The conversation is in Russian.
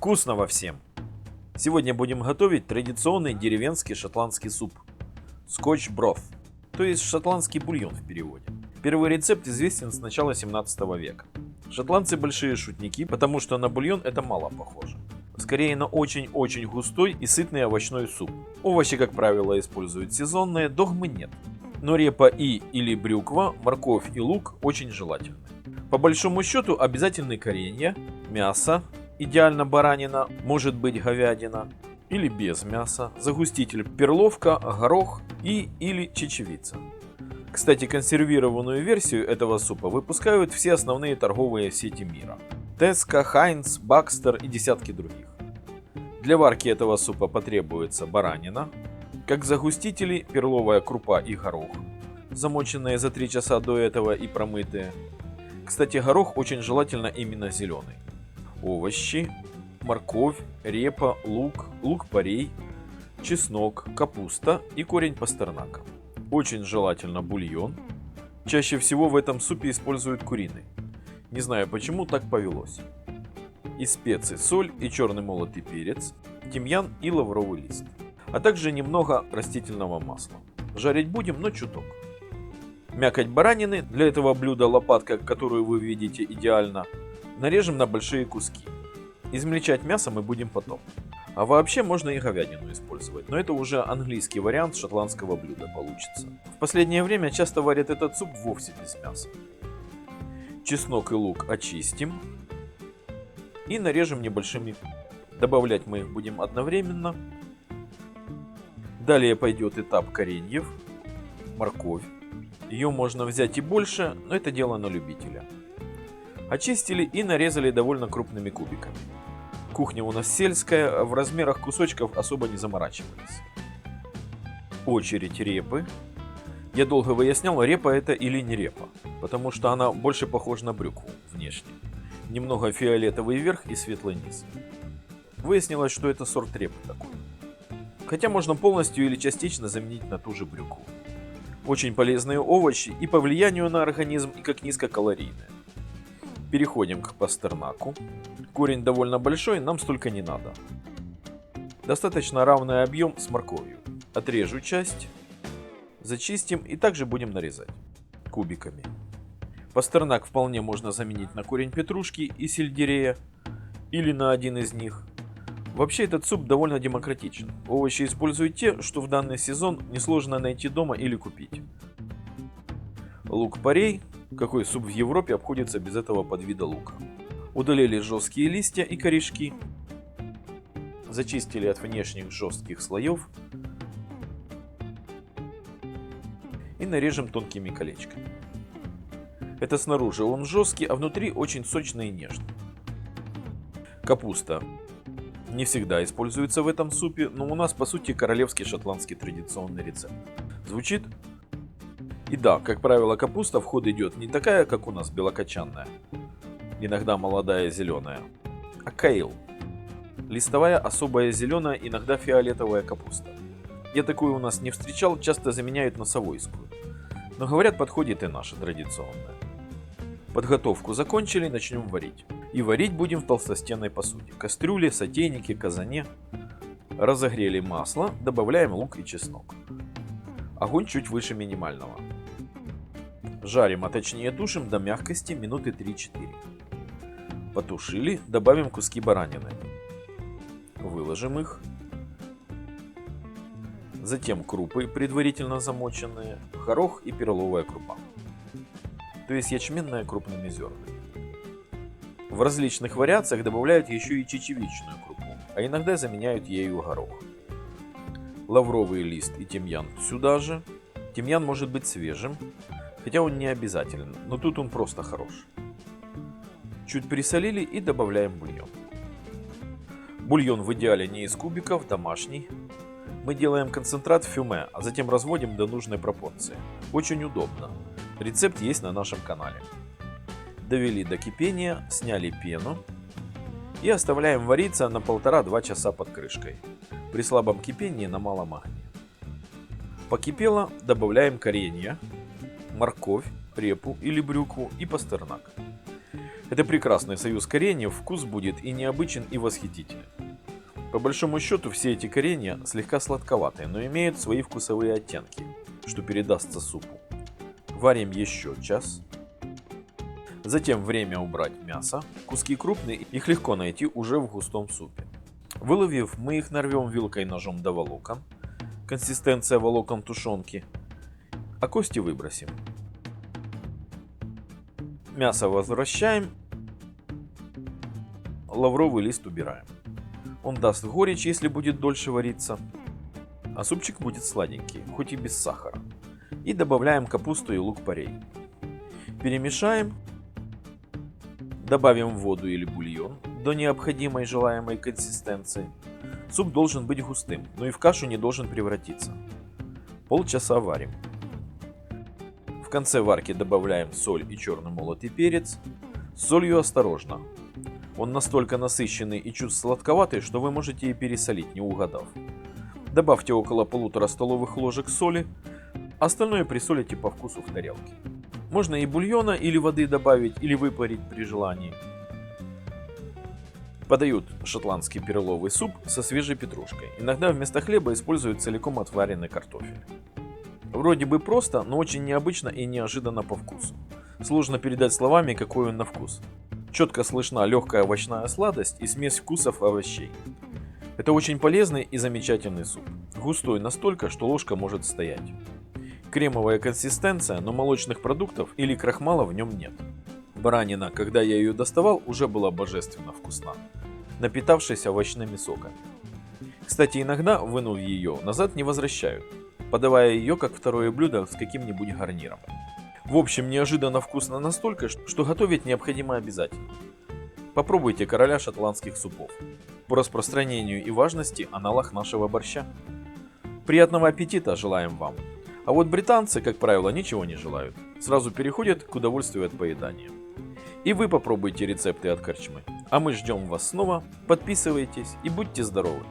Вкусного всем! Сегодня будем готовить традиционный деревенский шотландский суп. Скотч броth, то есть шотландский бульон в переводе. Первый рецепт известен с начала 17 века. Шотландцы большие шутники, потому что на бульон это мало похоже. Скорее на очень-очень густой и сытный овощной суп. Овощи, как правило, используют сезонные, догмы нет. Но репа и или брюква, морковь и лук очень желательны. По большому счету обязательны коренья, мясо, идеально баранина, может быть говядина, или без мяса, загуститель перловка, горох и или чечевица. Кстати, консервированную версию этого супа выпускают все основные торговые сети мира. Tesco, Heinz, Baxter и десятки других. Для варки этого супа потребуется баранина, как загустители перловая крупа и горох, замоченные за 3 часа до этого и промытые. Кстати, горох очень желательно именно зеленый. Овощи, морковь, репа, лук, лук-порей, чеснок, капуста и корень пастернака. Очень желательно бульон. Чаще всего в этом супе используют куриный. Не знаю почему так повелось. И специи соль и черный молотый перец, тимьян и лавровый лист. А также немного растительного масла. Жарить будем, но чуток. Мякоть баранины, для этого блюда лопатка, которую вы видите идеально, нарежем на большие куски. Измельчать мясо мы будем потом. А вообще можно и говядину использовать, но это уже английский вариант шотландского блюда получится. В последнее время часто варят этот суп вовсе без мяса. Чеснок и лук очистим и нарежем небольшими. Добавлять мы их будем одновременно. Далее пойдет этап кореньев, морковь. Ее можно взять и больше, но это дело на любителя. Очистили и нарезали довольно крупными кубиками. Кухня у нас сельская, в размерах кусочков особо не заморачивались. Очередь репы. Я долго выяснял, репа это или не репа, потому что она больше похожа на брюкву внешне. Немного фиолетовый верх и светлый низ. Выяснилось, что это сорт репы такой. Хотя можно полностью или частично заменить на ту же брюкву. Очень полезные овощи и по влиянию на организм, и как низкокалорийные. Переходим к пастернаку. Корень довольно большой, нам столько не надо. Достаточно равный объем с морковью. Отрежу часть, зачистим и также будем нарезать кубиками. Пастернак вполне можно заменить на корень петрушки и сельдерея или на один из них. Вообще этот суп довольно демократичен. Овощи используют те, что в данный сезон несложно найти дома или купить. Лук-порей какой суп в Европе обходится без этого подвида лука. Удалили жесткие листья и корешки. Зачистили от внешних жестких слоев. И нарежем тонкими колечками. Это снаружи он жесткий, а внутри очень сочный и нежный. Капуста не всегда используется в этом супе, но у нас по сути королевский шотландский традиционный рецепт. Звучит и да, как правило, капуста в ход идет не такая, как у нас белокочанная, иногда молодая зеленая, а кейл. Листовая особая зеленая, иногда фиолетовая капуста. Я такую у нас не встречал, часто заменяют на совойскую. Но говорят, подходит и наша традиционная. Подготовку закончили, начнем варить. И варить будем в толстостенной посуде. Кастрюле, сотейнике, казане. Разогрели масло, добавляем лук и чеснок. Огонь чуть выше минимального. Жарим, а точнее тушим до мягкости минуты 3-4. Потушили, добавим куски баранины. Выложим их. Затем крупы, предварительно замоченные, горох и перловая крупа. То есть ячменная крупными зернами. В различных вариациях добавляют еще и чечевичную крупу, а иногда заменяют ею горох. Лавровый лист и тимьян сюда же. Тимьян может быть свежим, Хотя он не обязателен, но тут он просто хорош. Чуть присолили и добавляем бульон. Бульон в идеале не из кубиков, домашний. Мы делаем концентрат фюме, а затем разводим до нужной пропорции. Очень удобно. Рецепт есть на нашем канале. Довели до кипения, сняли пену и оставляем вариться на 1,5-2 часа под крышкой. При слабом кипении на малом огне. Покипело, добавляем коренья, морковь, репу или брюкву и пастернак. Это прекрасный союз кореньев, вкус будет и необычен, и восхитителен. По большому счету, все эти коренья слегка сладковатые, но имеют свои вкусовые оттенки, что передастся супу. Варим еще час. Затем время убрать мясо. Куски крупные, их легко найти уже в густом супе. Выловив, мы их нарвем вилкой ножом до волокон. Консистенция волокон тушенки. А кости выбросим. Мясо возвращаем. Лавровый лист убираем. Он даст горечь, если будет дольше вариться. А супчик будет сладенький, хоть и без сахара. И добавляем капусту и лук-порей. Перемешаем. Добавим воду или бульон до необходимой желаемой консистенции. Суп должен быть густым, но и в кашу не должен превратиться. Полчаса варим. В конце варки добавляем соль и черный молотый перец. С солью осторожно, он настолько насыщенный и чуть сладковатый, что вы можете и пересолить, не угадав. Добавьте около полутора столовых ложек соли, остальное присолите по вкусу в тарелке. Можно и бульона или воды добавить, или выпарить при желании. Подают шотландский переловый суп со свежей петрушкой. Иногда вместо хлеба используют целиком отваренный картофель. Вроде бы просто, но очень необычно и неожиданно по вкусу. Сложно передать словами, какой он на вкус. Четко слышна легкая овощная сладость и смесь вкусов овощей. Это очень полезный и замечательный суп. Густой настолько, что ложка может стоять. Кремовая консистенция, но молочных продуктов или крахмала в нем нет. Баранина, когда я ее доставал, уже была божественно вкусна, напитавшись овощными соками. Кстати, иногда, вынув ее, назад не возвращают, подавая ее как второе блюдо с каким-нибудь гарниром. В общем, неожиданно вкусно настолько, что готовить необходимо обязательно. Попробуйте короля шотландских супов. По распространению и важности аналог нашего борща. Приятного аппетита желаем вам. А вот британцы, как правило, ничего не желают. Сразу переходят к удовольствию от поедания. И вы попробуйте рецепты от корчмы. А мы ждем вас снова. Подписывайтесь и будьте здоровы!